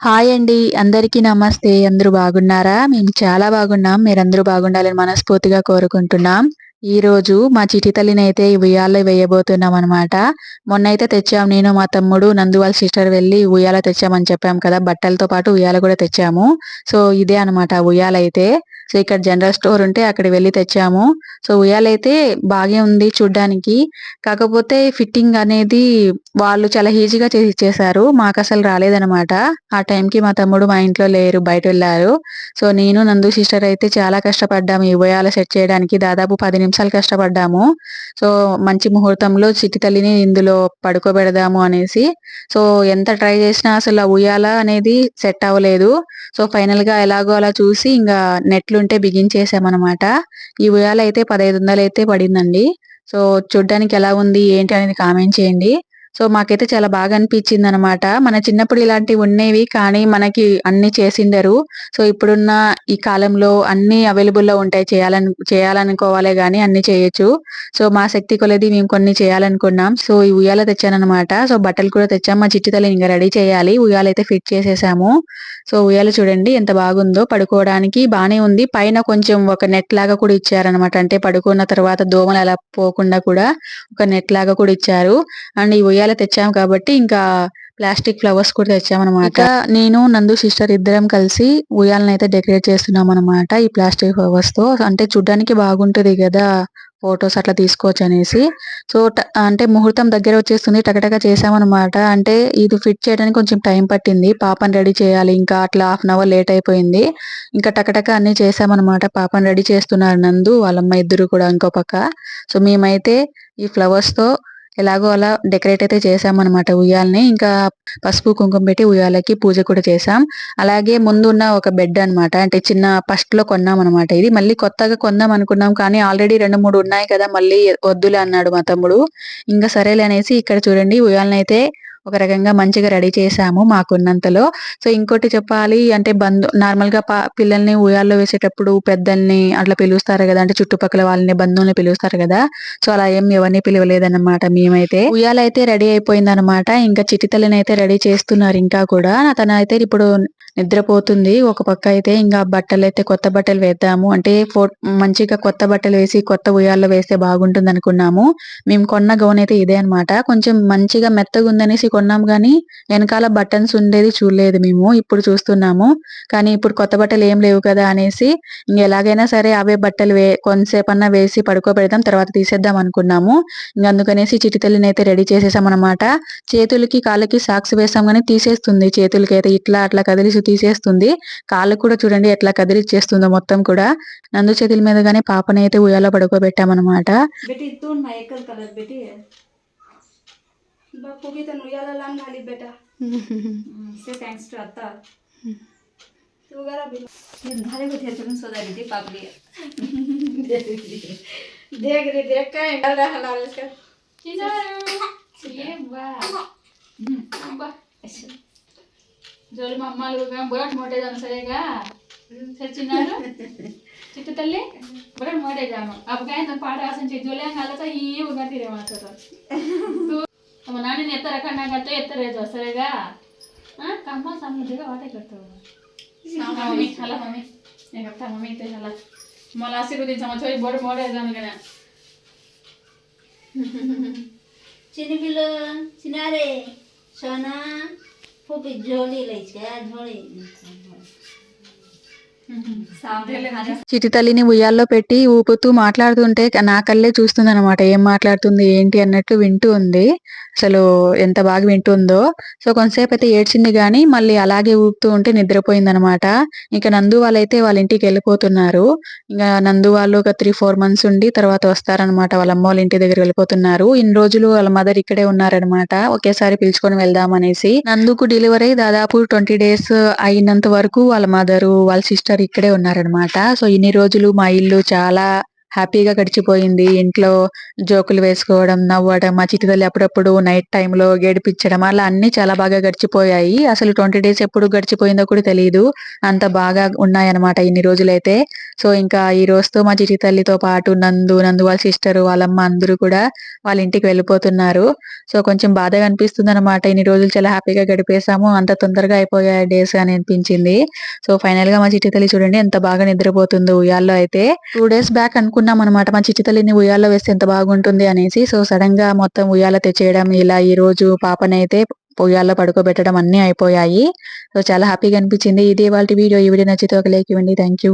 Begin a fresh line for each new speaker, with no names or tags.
Hi అండి. అందరికీ నమస్తే. అందరూ బాగున్నారా? మేము చాలా బాగున్నాం. మీరందరూ బాగుండాలని మనస్ఫూర్తిగా కోరుకుంటున్నాం. ఈ రోజు మా చిటి తల్లిని అయితే ఉయ్యాల్లో వేయబోతున్నాం అనమాట మొన్న అయితే తెచ్చాము నేను మా తమ్ముడు నందు వాళ్ళ సిస్టర్ వెళ్ళి ఉయ్యాల తెచ్చామని చెప్పాం కదా బట్టలతో పాటు ఉయ్యాల కూడా తెచ్చాము. సో ఇదే అనమాట ఉయ్యాల అయితే సో ఇక్కడ జనరల్ స్టోర్ ఉంటే అక్కడ వెళ్ళి తెచ్చాము. సో ఉయ్యాలైతే బాగే ఉంది చూడ్డానికి. కాకపోతే ఫిట్టింగ్ అనేది వాళ్ళు చాలా ఈజీగా చేసి ఇచ్చేసారు మాకు అసలు రాలేదనమాట ఆ టైంకి మా తమ్ముడు మా ఇంట్లో లేరు బయట వెళ్ళారు. సో నేను నందు సిస్టర్ అయితే చాలా కష్టపడ్డాము ఈ ఉయ్యాల సెట్ చేయడానికి. దాదాపు పది నిమిషాలు కష్టపడ్డాము. సో మంచి ముహూర్తంలో చిట్టి తల్లిని ఇందులో పడుకోబెడదాము అనేసి. సో ఎంత ట్రై చేసినా అసలు ఉయ్యాల అనేది సెట్ అవ్వలేదు. సో ఫైనల్గా ఎలాగో అలా చూసి ఇంకా నెట్లు ఉంటే బిగించేసామన్నమాట. ఈ ఉయ్యాల అయితే పదహైదు వందలు అయితే పడిందండి. సో చూడ్డానికి ఎలా ఉంది ఏంటి అనేది కామెంట్ చేయండి. సో మాకైతే చాలా బాగా అనిపించింది అనమాట మన చిన్నప్పుడు ఇలాంటివి ఉండేవి కానీ మనకి అన్ని చేసిండరు. సో ఇప్పుడున్న ఈ కాలంలో అన్ని అవైలబుల్లో ఉంటాయి. చేయాలను చేయాలనుకోవాలే కానీ అన్ని చేయొచ్చు. సో మా శక్తి కొలది మేము కొన్ని చేయాలనుకున్నాం. సో ఈ ఉయ్యాల తెచ్చానమాట సో బట్టలు కూడా తెచ్చాం. మా చిట్టితల్లి ఇంకా రెడీ చేయాలి. ఉయ్యాల అయితే ఫిట్ చేసేసాము. సో ఉయ్యాల చూడండి ఎంత బాగుందో. పడుకోవడానికి బానే ఉంది. పైన కొంచెం ఒక నెట్ లాగా కూడా ఇచ్చారనమాట. అంటే పడుకున్న తర్వాత దోమలు అలా పోకుండా కూడా ఒక నెట్ లాగా కూడా ఇచ్చారు. అండ్ ఈ ఉయ్యాల ఉయ్యాల తెచ్చాము కాబట్టి ఇంకా ప్లాస్టిక్ ఫ్లవర్స్ కూడా తెచ్చామన్నమాట. నేను నందు సిస్టర్ ఇద్దరం కలిసి ఉయ్యాలను అయితే డెకరేట్ చేస్తున్నాం అనమాట ఈ ప్లాస్టిక్ ఫ్లవర్స్తో అంటే చూడ్డానికి బాగుంటది కదా ఫొటోస్ అట్లా తీసుకోవచ్చు అనేసి. సో అంటే ముహూర్తం దగ్గర వచ్చేస్తుంది టకటక చేసామన్నమాట అంటే ఇది ఫిట్ చేయడానికి కొంచెం టైం పట్టింది పాపని రెడీ చేయాలి. ఇంకా అట్లా హాఫ్ అన్ అవర్ లేట్ అయిపోయింది. ఇంకా టకటక అన్ని చేసామన్నమాట పాపని రెడీ చేస్తున్నారు నందు వాళ్ళమ్మ ఇద్దరు కూడా ఇంకో పక్క. సో మేమైతే ఈ ఫ్లవర్స్తో ఎలాగో అలా డెకరేట్ అయితే చేసామన్నమాట ఉయ్యాలని. ఇంకా పసుపు కుంకుమ పెట్టి ఉయ్యాలకి పూజ కూడా చేసాం అలాగే ముందున్న ఒక బెడ్ అనమాట అంటే చిన్న ఫస్ట్లో కొన్నాం అనమాట ఇది. మళ్ళీ కొత్తగా కొందాం అనుకున్నాం కానీ ఆల్రెడీ రెండు మూడు ఉన్నాయి కదా మళ్ళీ వద్దులే అన్నాడు మా తమ్ముడు. ఇంకా సరేలే అనేసి ఇక్కడ చూడండి ఉయ్యాలనైతే ఒక రకంగా మంచిగా రెడీ చేసాము మాకున్నంతలో. సో ఇంకోటి చెప్పాలి అంటే బంధు నార్మల్గా పిల్లల్ని ఉయ్యాల్లో వేసేటప్పుడు పెద్దల్ని అట్లా పిలుస్తారు కదా అంటే చుట్టుపక్కల వాళ్ళని బంధువుల్ని పిలుస్తారు కదా. సో అలా ఏం ఎవరిని పిలవలేదన్నమాట మేమైతే. ఉయ్యాలైతే రెడీ అయిపోయిందనమాట ఇంకా చిటితల్లిని అయితే రెడీ చేస్తున్నారు ఇంకా కూడా. తనైతే ఇప్పుడు నిద్రపోతుంది. ఒక పక్క అయితే ఇంకా బట్టలు అయితే కొత్త బట్టలు వేద్దాము. అంటే ఫో మంచిగా కొత్త బట్టలు వేసి కొత్త ఉయ్యాల్లో వేస్తే బాగుంటుంది అనుకున్నాము మేము కొన్న గౌన్ అయితే ఇదే అనమాట కొంచెం మంచిగా మెత్తగా ఉందనేసి కొన్నాం కానీ వెనకాల బటన్స్ ఉండేది చూడలేదు మేము. ఇప్పుడు చూస్తున్నాము. కానీ ఇప్పుడు కొత్త బట్టలు ఏం లేవు కదా అనేసి ఇంక ఎలాగైనా సరే అవే బట్టలు వే కొంతసేపన్నా వేసి పడుకోబెడదాం తర్వాత తీసేద్దాం అనుకున్నాము. ఇంక అందుకనేసి చిటితల్లిని అయితే రెడీ చేసేసాం అనమాట చేతులకి కాళ్ళకి సాక్స్ వేసాం కానీ తీసేస్తుంది. చేతులకి అయితే ఇట్లా అట్లా కదిలిసి తీసేస్తుంది కాళ్ళు కూడా చూడండి ఎట్లా కదిలిచ్చేస్తుందో మొత్తం కూడా నందు చేతుల మీద గానీ పాపని అయితే ఉయ్యాలో పడుకోబెట్టామన్నమాట
बापू तर उयाला लहान घाली बेटा से थँक्स टू आता तू करा झाले को थिएटर सोदा दीदी पापड़ी देख रे देख काय डाल रहा हलाल इसका ये वाह बा జోలి మా అమ్మాలు బుర్రట్ మోటేదాము సరేగా? చచ్చిన్నారు చిట్ట తల్లి బుర్రట్ మోటేదాము అప్పుడు పాట రాసించి జోలియా కాలతో ఈ ఉగా తీరే మాట్లాడు మా నాన్న ఎత్తారు అక్కడ నాకు అత్త ఎత్తరేదో సరేగా? కమ్మ సమృద్ధిగా వాటే కట్టావు మమ్మీ హలో మమ్మీ నేను కట్టా మమ్మీ అయితే హలో మళ్ళీ ఆశీర్వదించమ్మ చోయి బోడు మోడేదాను కదా. చినిపిలో చిన్నారే
సోనా 后背只有来了一
天你你真累 తల్లిని ఉయ్యాల్లో పెట్టి ఊపుతూ మాట్లాడుతుంటే నా కళ్ళే చూస్తుంది అనమాట ఏం మాట్లాడుతుంది ఏంటి అన్నట్టు వింటూ ఉంది. అసలు ఎంత బాగా వింటుందో. సో కొంతసేపు అయితే ఏడ్చింది కానీ మళ్ళీ అలాగే ఊపుతూ ఉంటే నిద్రపోయింది అనమాట ఇంకా నందు వాళ్ళైతే వాళ్ళ ఇంటికి వెళ్ళిపోతున్నారు. ఇంకా నందు వాళ్ళు ఒక త్రీ ఫోర్ మంత్స్ ఉండి తర్వాత వస్తారనమాట వాళ్ళ అమ్మ వాళ్ళ ఇంటి దగ్గర వెళ్ళిపోతున్నారు. ఇన్ని రోజులు వాళ్ళ మదర్ ఇక్కడే ఉన్నారనమాట ఒకేసారి పిలుచుకొని వెళ్దాం అనేసి నందుకు డెలివరీ దాదాపు ట్వంటీ డేస్ అయినంత వరకు వాళ్ళ మదరు వాళ్ళ సిస్టర్ ఇక్కడే ఉన్నారనమాట సో ఇన్ని రోజులు మా ఇల్లు చాలా హ్యాపీగా గడిచిపోయింది. ఇంట్లో జోకులు వేసుకోవడం నవ్వడం మా చిట్టి తల్లి అప్పుడప్పుడు నైట్ టైంలో గడిపించడం అలా అన్ని చాలా బాగా గడిచిపోయాయి. అసలు ట్వంటీ డేస్ ఎప్పుడు గడిచిపోయిందో కూడా తెలియదు అంత బాగా ఉన్నాయన్నమాట ఇన్ని రోజులైతే. సో ఇంకా ఈ రోజుతో మా చిట్టి తల్లితో పాటు నందు నందు వాళ్ళ సిస్టర్ వాళ్ళమ్మ అందరూ కూడా వాళ్ళ ఇంటికి వెళ్ళిపోతున్నారు. సో కొంచెం బాధగా అనిపిస్తుంది అనమాట ఇన్ని రోజులు చాలా హ్యాపీగా గడిపేశాము. అంత తొందరగా అయిపోయాయి డేస్ అని అనిపించింది. సో ఫైనల్గా మా చిట్టి తల్లి చూడండి ఎంత బాగా నిద్రపోతుందో ఉయ్యాల్లో అయితే. టూ డేస్ బ్యాక్ అనుకున్నాం అనమాట మా చిట్టి తల్లిని ఉయ్యాల్లో వేస్తే ఎంత బాగుంటుంది అనేసి. సో సడన్గా మొత్తం ఉయ్యాల తెచ్చేయడం ఇలా ఈ రోజు పాపనైతే ఉయ్యాల్లో పడుకోబెట్టడం అన్ని అయిపోయాయి. సో చాలా హ్యాపీగా అనిపించింది. ఇది వాళ్ళ వీడియో. ఈ వీడియో నచ్చితే ఒక లైక్ ఇవ్వండి. Thank you